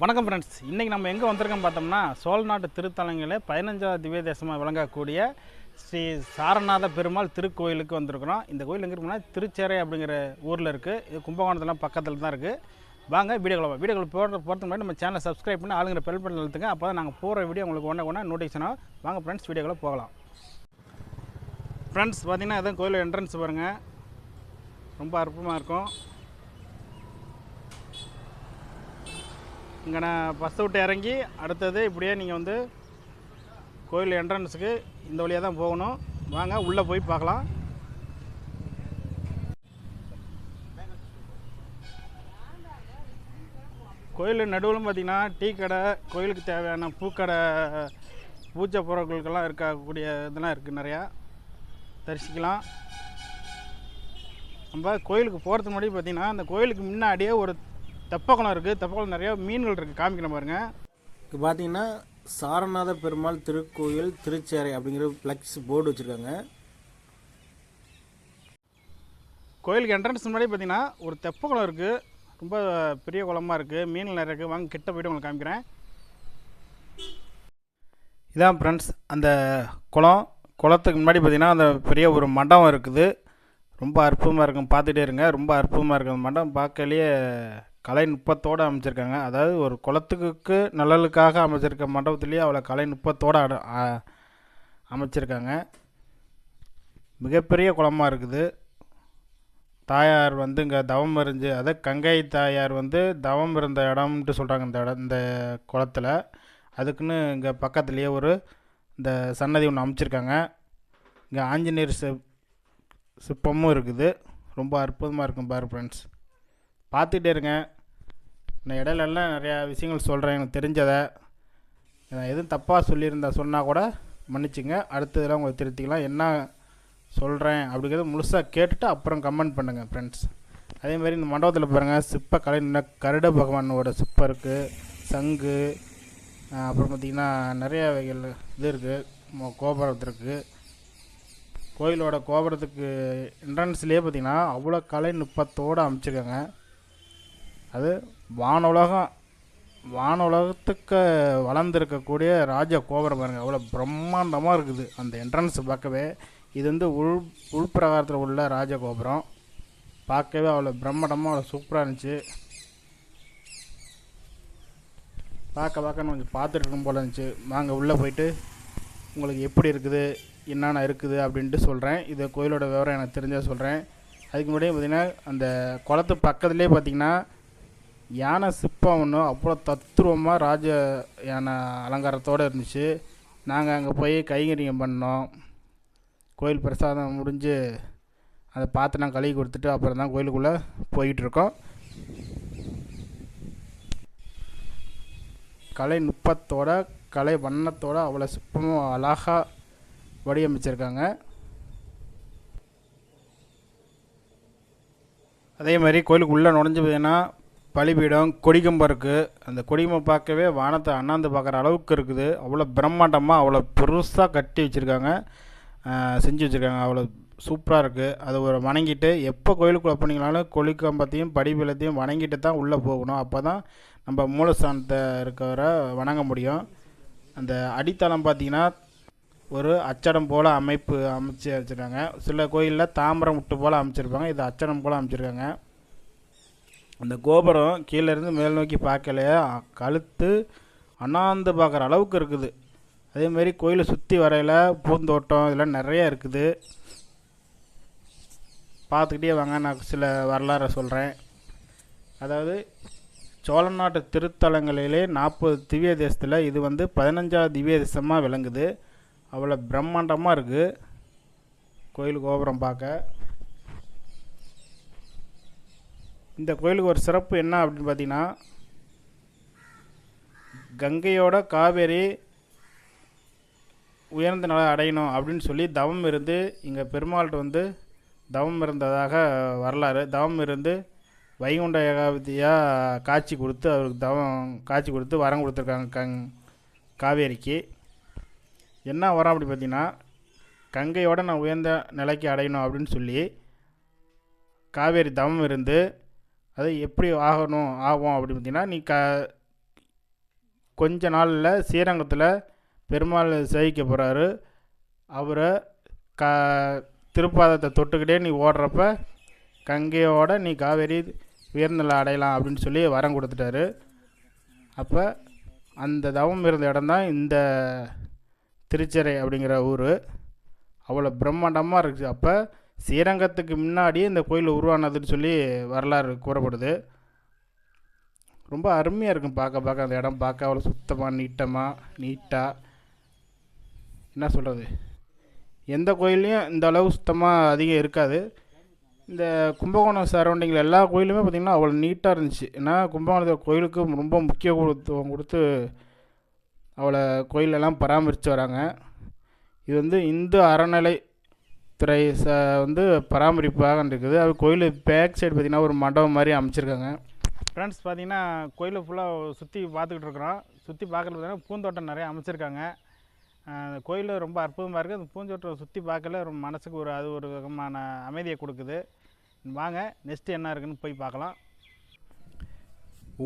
வணக்கம் ஃப்ரெண்ட்ஸ் இன்றைக்கி நம்ம எங்கே வந்திருக்கோம் பார்த்தோம்னா சோழ நாட்டு திருத்தலங்களில் பதினஞ்சாவது திவ்ய தேசமாக விளங்கக்கூடிய ஸ்ரீ சாரநாத பெருமாள் திருக்கோயிலுக்கு வந்திருக்கிறோம். இந்த கோயில் எங்கே இருக்குன்னா திருச்சேரை அப்படிங்கிற ஊரில் இருக்குது இது கும்பகோணத்துலாம் பக்கத்தில் தான் இருக்குது வாங்க வீடியோக்குள்ள வீடியோக்குள்ள போகிற போகிறதுக்கு முன்னாடி நம்ம சேனலை சப்ஸ்கிரைப் பண்ணி ஆளுங்கிற பெல் பட்டன் அழுத்துங்க. அப்போ தான் நாங்கள் போகிற வீடியோ உங்களுக்கு ஒன்று ஒன்றா நோட்டிஃபிகேஷனாக வாங்க ஃப்ரெண்ட்ஸ் வீடியோக்குள்ள போகலாம். ஃப்ரெண்ட்ஸ் பார்த்தீங்கன்னா இதான் கோயில் என்ட்ரன்ஸ் பாருங்கள் ரொம்ப அற்புதமாக இருக்கும். இங்கே நான் பஸ்ஸை விட்டு இறங்கி அடுத்தது இப்படியே நீங்கள் வந்து கோயில் என்ட்ரன்ஸுக்கு இந்த வழியாக தான் போகணும். வாங்க உள்ளே போய் பார்க்கலாம். கோயில் நடுவில் பார்த்தீங்கன்னா டீ கடை கோயிலுக்கு தேவையான பூக்கடை பூஜை பொருட்களுக்கெல்லாம் இருக்கக்கூடிய இதெல்லாம் இருக்குது நிறையா. தரிசிக்கலாம். நம்ம கோயிலுக்கு போகிறதுக்கு முன்னாடி பார்த்தீங்கன்னா அந்த கோயிலுக்கு முன்னாடியே ஒரு தெப்பக்குளம் இருக்குது தெப்பக்குளம் நிறையா மீன்கள் இருக்குது காமிக்கிறேன் பாருங்க. இப்போ பார்த்தீங்கன்னா சாரநாத பெருமாள் திருக்கோயில் திருச்சேரை அப்படிங்கிற ஃப்ளெக்ஸ் போர்டு வச்சுருக்காங்க. கோயிலுக்கு என்ட்ரன்ஸ் முன்னாடி பார்த்தீங்கன்னா ஒரு தெப்பக்குளம் இருக்குது ரொம்ப பெரிய குளமாக இருக்குது மீன்கள் நிறைய இருக்குது வாங்க கிட்ட போய்ட்டு உங்களுக்கு காமிக்கிறேன். இதான் ஃப்ரெண்ட்ஸ் அந்த குளம். குளத்துக்கு முன்னாடி பார்த்தீங்கன்னா அந்த பெரிய ஒரு மண்டபம் இருக்குது. ரொம்ப அற்புதமாக இருக்கும். பார்த்துட்டே இருங்க. ரொம்ப அற்புதமாக இருக்கும். அந்த மண்டபம் பார்க்கலையே. கலைநுட்பத்தோடு அமைச்சிருக்காங்க. அதாவது ஒரு குளத்துக்கு நல்லலுக்காக அமைச்சிருக்க மண்டபத்துலேயே அவ்வளோ கலை நுட்பத்தோடு அட- அமைச்சிருக்காங்க. மிகப்பெரிய குளமாக இருக்குது. தாயார் வந்து இங்கே தவம் இருந்து அதை கங்கை தாயார் வந்து தவம் இருந்த இடம்ன்ட்டு சொல்கிறாங்க இந்த இடம் இந்த குளத்துல. அதுக்குன்னு இங்கே பக்கத்துலேயே ஒரு இந்த சன்னதி ஒன்று அமைச்சிருக்காங்க. இங்கே ஆஞ்சநேயர் சிப் சிற்பமும் இருக்குது. ரொம்ப அற்புதமாக இருக்கும் பார் ஃப்ரெண்ட்ஸ் பார்த்துட்டே இருங்க. நான் இடையிலலாம் நிறையா விஷயங்கள் சொல்கிறேன் எனக்கு தெரிஞ்சதை. நான் எதுவும் தப்பாக சொல்லியிருந்தா சொன்னால் கூட மன்னிச்சுங்க. அடுத்ததெல்லாம் உங்களுக்கு திருத்திக்கலாம். என்ன சொல்கிறேன் அப்படிங்கிறத முழுசாக கேட்டுட்டு அப்புறம் கமெண்ட் பண்ணுங்கள் ஃப்ரெண்ட்ஸ் அதே மாதிரி இந்த மண்டபத்தில் பாருங்கள் சிற்ப கலை கருட பகவானோட சிற்பம் இருக்குது சங்கு அப்புறம் பார்த்திங்கன்னா நிறைய வகைகள் இது இருக்குது கோபுரத்து இருக்குது கோயிலோட கோபுரத்துக்கு என்ட்ரன்ஸ்லேயே பார்த்திங்கன்னா அவ்வளோ கலை நுட்பத்தோடு அமைச்சிருக்காங்க. அது வானுலகம் வானுலகத்துக்கு வளர்ந்துருக்கக்கூடிய ராஜ கோபுரம் பாருங்கள் அவ்வளோ பிரம்மாண்டமாக இருக்குது. அந்த என்ட்ரன்ஸ் பார்க்கவே இது வந்து உள் உள்பிரகாரத்தில் உள்ள ராஜ கோபுரம். பார்க்கவே அவ்வளோ பிரம்மாண்டமாக அவ்வளோ சூப்பராக இருந்துச்சு. பார்க்க பார்க்க கொஞ்சம் பார்த்துட்டு இருக்கும் போல இருந்துச்சு. வாங்க உள்ளே போயிட்டு உங்களுக்கு எப்படி இருக்குது என்னென்ன இருக்குது அப்படின்ட்டு சொல்கிறேன் இது கோயிலோட விவரம் எனக்கு தெரிஞ்சால் சொல்கிறேன் அதுக்கு முன்னாடியே பார்த்திங்கன்னா அந்த குளத்து பக்கத்துலேயே பார்த்திங்கன்னா யானை சிற்பம் ஒன்று அவ்வளோ தத்ரூபமாக ராஜ யானை அலங்காரத்தோடு இருந்துச்சு. நாங்கள் அங்கே போய் கைங்கரியம் பண்ணோம். கோயில் பிரசாதம் முடிஞ்சு அதை பார்த்து நான் கழுவி கொடுத்துட்டு அப்புறம் தான் கோயிலுக்குள்ளே போயிட்டுருக்கோம் கலை நுட்பத்தோட கலை வண்ணத்தோட அவ்வளோ சிற்பமும் அழகாக வடிவமைச்சிருக்காங்க. அதே மாதிரி கோயிலுக்கு உள்ளே நுழைஞ்சு பார்த்தீங்கன்னா பலிபீடம் கொடிகம்பம் இருக்குது அந்த கொடிகம்பம் பார்க்கவே வானத்தை அண்ணாந்து பார்க்குற அளவுக்கு இருக்குது. அவ்வளோ பிரம்மாண்டமாக அவ்வளோ பெருசாக கட்டி வச்சுருக்காங்க. செஞ்சு வச்சுருக்காங்க. அவ்வளோ சூப்பராக இருக்குது அதை ஒரு வணங்கிட்டு எப்போ கோயிலுக்குள்ளே போனீங்கனாலும் கொடிக்கம்பத்தையும் படிபீலத்தையும் வணங்கிட்டு தான் உள்ளே போகணும். அப்போ தான் நம்ம மூலஸ்தானத்தை இருக்கிற வணங்க முடியும். அந்த அடித்தளம் பார்த்திங்கன்னா ஒரு அச்சடம் போல் அமைப்பு அமைச்சு வச்சுருக்காங்க. சில கோயிலில் தாமரம் முட்டு போல் அமைச்சிருப்பாங்க. இது அச்சடம் போல் அமைச்சிருக்காங்க. அந்த கோபுரம் கீழேருந்து மேல் நோக்கி பார்க்கலையே? கழுத்து அண்ணாந்து பார்க்குற அளவுக்கு இருக்குது. அதேமாரி கோயிலை சுற்றி வரையில் பூந்தோட்டம் இதெல்லாம் நிறையா இருக்குது. பார்த்துக்கிட்டே வாங்க நான் சில வரலாறை சொல்கிறேன் அதாவது சோழ நாட்டு திருத்தலங்களிலே நாற்பது திவ்ய தேசத்தில் இது வந்து பதினஞ்சாவது திவ்ய தேசமாக விளங்குது. அவ்வளோ பிரம்மாண்டமாக இருக்குது கோயில் கோபுரம் பார்க்க. இந்த கோயிலுக்கு ஒரு சிறப்பு என்ன அப்படின்னு பார்த்தீங்கன்னா கங்கையோட காவேரி உயர்ந்த நிலை அடையணும் அப்படின்னு சொல்லி தவம் இருந்து இங்கே பெருமாள்கிட்ட வந்து தவம் இருந்ததாக வரலாறு. தவம் இருந்து வைகுண்ட ஏகாபதியாக காட்சி கொடுத்து அவருக்கு தவம் காட்சி கொடுத்து வரம் கொடுத்துருக்காங்க கங் காவேரிக்கு. என்ன வரம் அப்படி பார்த்தீங்கன்னா கங்கையோட நான் உயர்ந்த நிலைக்கு அடையணும் அப்படின்னு சொல்லி காவேரி தவம் இருந்து அது எப்படி ஆகணும் ஆகும் அப்படின்னு பார்த்தீங்கன்னா நீ க கொஞ்ச நாளில் ஸ்ரீரங்கத்தில் பெருமாள் சேவிக்க போகிறாரு அவரை க திருப்பாதத்தை தொட்டுக்கிட்டே நீ ஓடுறப்ப கங்கையோட நீ காவேரி உயர்நிலை அடையலாம் அப்படின்னு சொல்லி வரம் கொடுத்துட்டாரு. அப்போ அந்த தவம் இருந்த இடம்தான் இந்த திருச்செறை அப்படிங்கிற ஊர். அவ்வளோ பிரம்மாண்டமாக இருக்குது அப்போ ஸ்ரீரங்கத்துக்கு முன்னாடியே இந்த கோயில் உருவானதுன்னு சொல்லி வரலாறு கூறப்படுது. ரொம்ப அருமையாக இருக்கும் பார்க்க பார்க்க. அந்த இடம் பார்க்க அவ்வளோ சுத்தமாக நீட்டமாக நீட்டாக என்ன சொல்கிறது எந்த கோயில்லையும் இந்த அளவு சுத்தமாக அதிகம் இருக்காது. இந்த கும்பகோணம் சரௌண்டிங்கில் எல்லா கோயிலுமே பார்த்திங்கன்னா அவ்வளோ நீட்டாக இருந்துச்சு. ஏன்னா கும்பகோணத்தில் கோயிலுக்கு ரொம்ப முக்கியத்துவம் கொடுத்து அவ்வளோ கோயிலெல்லாம் பராமரித்து வராங்க. இது வந்து இந்து அறநிலை துறை ச வந்து பராமரிப்பாக இருக்குது. அது கோயில் பேக் சைடு பார்த்திங்கன்னா ஒரு மண்டபம் மாதிரி அமைச்சிருக்காங்க. ஃப்ரெண்ட்ஸ் பார்த்திங்கன்னா கோயிலை ஃபுல்லாக சுற்றி பார்த்துக்கிட்டு இருக்கிறோம். சுற்றி பார்க்குறது பார்த்திங்கன்னா பூந்தோட்டம் நிறைய அமைச்சிருக்காங்க. அந்த கோயில் ரொம்ப அற்புதமாக இருக்குது அந்த பூந்தோட்டம் சுற்றி பார்க்கல ரொம்ப மனசுக்கு ஒரு அது ஒரு விதமான அமைதியை கொடுக்குது. வாங்க நெக்ஸ்ட்டு என்ன இருக்குதுன்னு போய் பார்க்கலாம்.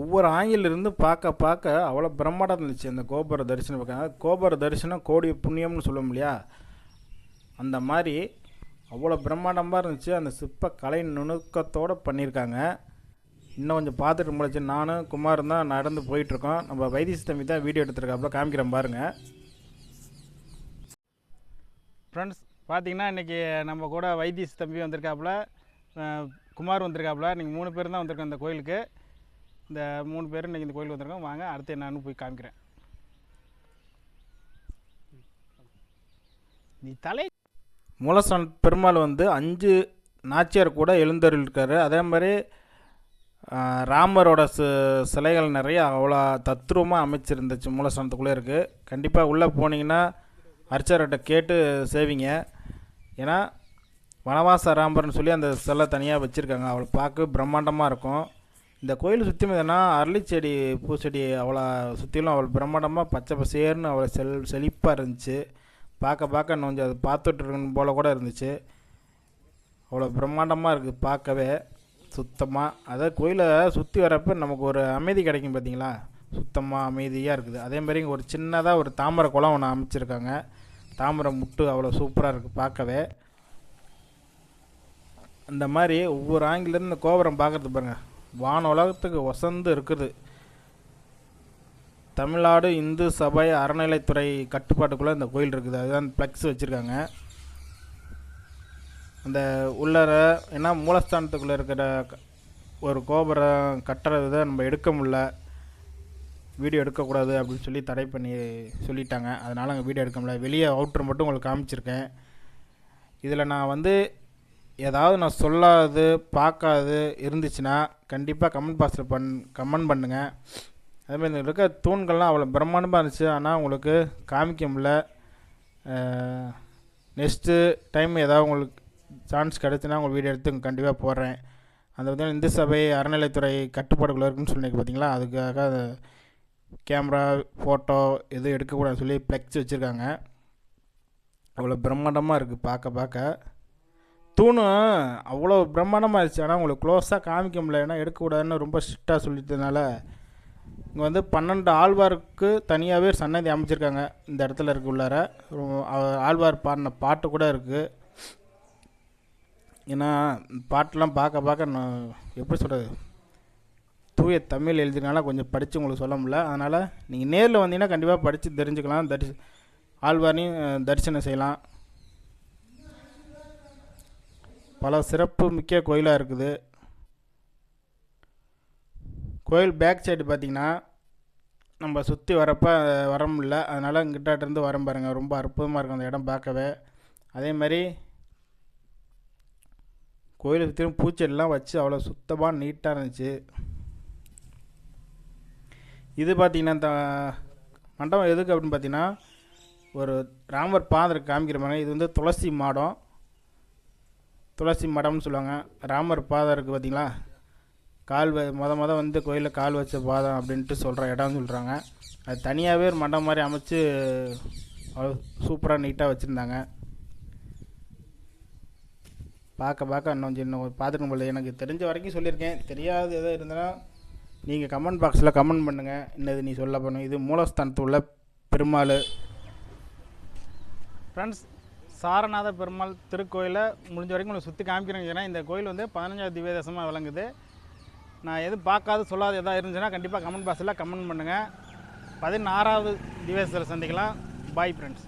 ஒவ்வொரு ஆங்கிலிருந்து பார்க்க பார்க்க அவ்வளோ பிரம்மாண்டம் இருந்துச்சு. அந்த கோபுர தரிசனம் பார்க்க. கோபுர தரிசனம் கோடி புண்ணியம்னு சொல்லுவோம் இல்லையா? அந்த மாதிரி அவ்வளோ பிரம்மாண்டமாக இருந்துச்சு. அந்த சிற்ப கலை நுணுக்கத்தோடு பண்ணியிருக்காங்க. இன்னும் கொஞ்சம் பார்த்துட்டு முடிச்சு நானும் குமாரும் தான் நடந்து போயிட்டுருக்கோம். நம்ம வைத்திய தம்பி தான் வீடியோ எடுத்துருக்காப்புல காமிக்கிறேன் பாருங்கள் ஃப்ரெண்ட்ஸ் பார்த்தீங்கன்னா இன்றைக்கி நம்ம கூட வைத்திய தம்பி வந்திருக்காப்புல குமார் வந்திருக்காப்புல. நீங்கள் மூணு பேர் தான் வந்திருக்கோம் இந்த கோயிலுக்கு. இந்த மூணு பேரும் இன்றைக்கி இந்த கோயிலுக்கு வந்திருக்கோம். வாங்க அடுத்து என்னன்னு போய் காமிக்கிறேன். நீ தலை மூலஸ்தான பெருமாள் வந்து அஞ்சு நாச்சியார் கூட எழுந்தருளிருக்காரு. அதே மாதிரி ராமரோட சு சிலைகள் நிறைய அவ்வளோ தத்ரூபமாக அமைச்சிருந்துச்சு மூலஸ்தானத்துக்குள்ளே இருக்குது கண்டிப்பாக உள்ளே போனீங்கன்னா அர்ச்சர்கிட்ட கேட்டு சேவிங்க ஏன்னா வனவாச ராமர்னு சொல்லி அந்த சிலை தனியாக வச்சுருக்காங்க. அவளை பார்க்க பிரம்மாண்டமாக இருக்கும். இந்த கோயில் சுற்றி பார்த்தீங்கன்னா அரளிச்செடி பூச்செடி அவ்வளோ சுற்றிலும் அவ்வளோ பிரம்மாண்டமாக பச்சை பசேர்னு அவ்வளோ செல் செழிப்பாக இருந்துச்சு. பார்க்க பார்க்க இன்னும் கொஞ்சம் அது பார்த்துட்ருக்கணும் போல் கூட இருந்துச்சு. அவ்வளோ பிரம்மாண்டமாக இருக்குது பார்க்கவே. சுத்தமாக அதாவது கோயிலை சுற்றி வரப்போ நமக்கு ஒரு அமைதி கிடைக்கும் பார்த்தீங்களா சுத்தமாக அமைதியாக இருக்குது. அதே மாதிரி இங்கே ஒரு சின்னதாக ஒரு தாமரை குளம் ஒன்று அமைச்சிருக்காங்க. தாமரை முட்டு அவ்வளோ சூப்பராக இருக்குது பார்க்கவே. அந்த மாதிரி ஒவ்வொரு ஆங்கிலேருந்து கோபுரம் பார்க்குறது பாருங்கள் வான உலகத்துக்கு வசந்து இருக்குது. தமிழ்நாடு இந்து சபை அறநிலைத்துறை கட்டுப்பாட்டுக்குள்ளே இந்த கோயில் இருக்குது. அதுதான் ஃப்ளெக்ஸ் வச்சுருக்காங்க. அந்த உள்ளர ஏன்னா மூலஸ்தானத்துக்குள்ளே இருக்கிற ஒரு கோபுரம் கட்டுறதை நம்ம எடுக்க முடில வீடியோ எடுக்கக்கூடாது அப்படின்னு சொல்லி தடை பண்ணி சொல்லிட்டாங்க. அதனால் அங்கே வீடியோ எடுக்க முடியல. வெளியே அவுட்ரு மட்டும் உங்களுக்கு காமிச்சிருக்கேன். இதில் நான் வந்து ஏதாவது நான் சொல்லாது பார்க்காது இருந்துச்சுன்னா கண்டிப்பாக கமெண்ட் பாக்ஸில் பண் கமெண்ட் பண்ணுங்கள் அதுமாதிரி இந்த இருக்க தூண்கள்லாம் அவ்வளோ பிரம்மாண்டமாக இருந்துச்சு. ஆனால் உங்களுக்கு காமிக்க முடில நெக்ஸ்ட்டு டைம் ஏதாவது உங்களுக்கு சான்ஸ் கிடச்சுன்னா உங்களுக்கு வீடியோ எடுத்து கண்டிப்பாக போடுறேன். அந்த பார்த்தீங்கன்னா இந்து சபை அறநிலைத்துறை கட்டுப்பாடுகள் இருக்குன்னு சொன்னீங்க பார்த்தீங்களா அதுக்காக அந்த கேமரா ஃபோட்டோ எதுவும் எடுக்கக்கூடாதுன்னு சொல்லி ஃப்ளெக்ஸ் வச்சுருக்காங்க. அவ்வளோ பிரம்மாண்டமாக இருக்குது பார்க்க பார்க்க. தூணு அவ்வளோ பிரம்மாண்டமாக இருந்துச்சு. ஆனால் உங்களுக்கு க்ளோஸாக காமிக்க முடியல. ஏன்னா எடுக்கக்கூடாதுன்னு ரொம்ப ஸ்ட்ரிக்டாக சொல்லிட்டதுனால இங்கே வந்து பன்னெண்டு ஆழ்வாருக்கு தனியாகவே சன்னதி அமைச்சிருக்காங்க. இந்த இடத்துல இருக்கு உள்ளார. ஆழ்வார் பாடின பாட்டு கூட இருக்குது ஏன்னா பாட்டெலாம் பார்க்க பார்க்க நான் எப்படி சொல்கிறது தூய தமிழ் எழுதினால கொஞ்சம் படித்து உங்களுக்கு சொல்ல முடியல. அதனால் நீங்கள் நேரில் வந்தீங்கன்னா கண்டிப்பாக படித்து தெரிஞ்சுக்கலாம். தரி ஆழ்வாரையும் தரிசனம் செய்யலாம். பல சிறப்பு மிக்க கோயிலாக இருக்குது. கோயில் பேக் சைடு பார்த்திங்கன்னா நம்ம சுற்றி வரப்போ வர முடில அதனால் இங்கிட்ட வரோம் பாருங்கள் ரொம்ப அற்புதமாக இருக்கும் அந்த இடம் பார்க்கவே. அதே மாதிரி கோயிலை சுற்றிலும் பூச்செடிலாம் வச்சு அவ்வளோ சுத்தமாக நீட்டாக இருந்துச்சு. இது பார்த்திங்கன்னா இந்த மண்டபம் எதுக்கு அப்படின்னு பார்த்தீங்கன்னா ஒரு ராமர் பாதர் காமிக்கிற மாதிரி. இது வந்து துளசி மாடம். துளசி மடம்னு சொல்லுவாங்க. ராமர் பாதம் இருக்குது பார்த்தீங்களா? கால் வ மொத மொதல் வந்து கோயிலில் கால் வச்ச பாதம் அப்படின்ட்டு சொல்கிற இடம்னு சொல்கிறாங்க அது தனியாகவே ஒரு மண்டபம் மாதிரி அமைச்சு அவ்வளோ சூப்பராக நீட்டாக வச்சுருந்தாங்க. பார்க்க பார்க்க இன்னும் இன்னும் பார்த்துக்க முடியல எனக்கு தெரிஞ்ச வரைக்கும் சொல்லியிருக்கேன். தெரியாது எதோ இருந்தாலும் நீங்கள் கமெண்ட் பாக்ஸில் கமெண்ட் பண்ணுங்கள் இன்னது நீ சொல்ல பண்ணும் இது மூலஸ்தானத்து உள்ள பெருமாள். ஃப்ரெண்ட்ஸ் சாரநாத பெருமாள் திருக்கோயிலை முடிஞ்ச வரைக்கும் உங்களுக்கு சுற்றி காமிக்கிறேங்க ஏன்னா இந்த கோயில் வந்து பதினஞ்சாவது திவ்யதசமாக விளங்குது. நான் எதுவும் பார்க்காத சொல்லாத எதாவது இருந்துச்சுன்னா கண்டிப்பாக கமெண்ட் பாக்ஸில் கமெண்ட் பண்ணுங்கள் பதினாறாவது டிவைஸில் சந்திக்கலாம். Bye friends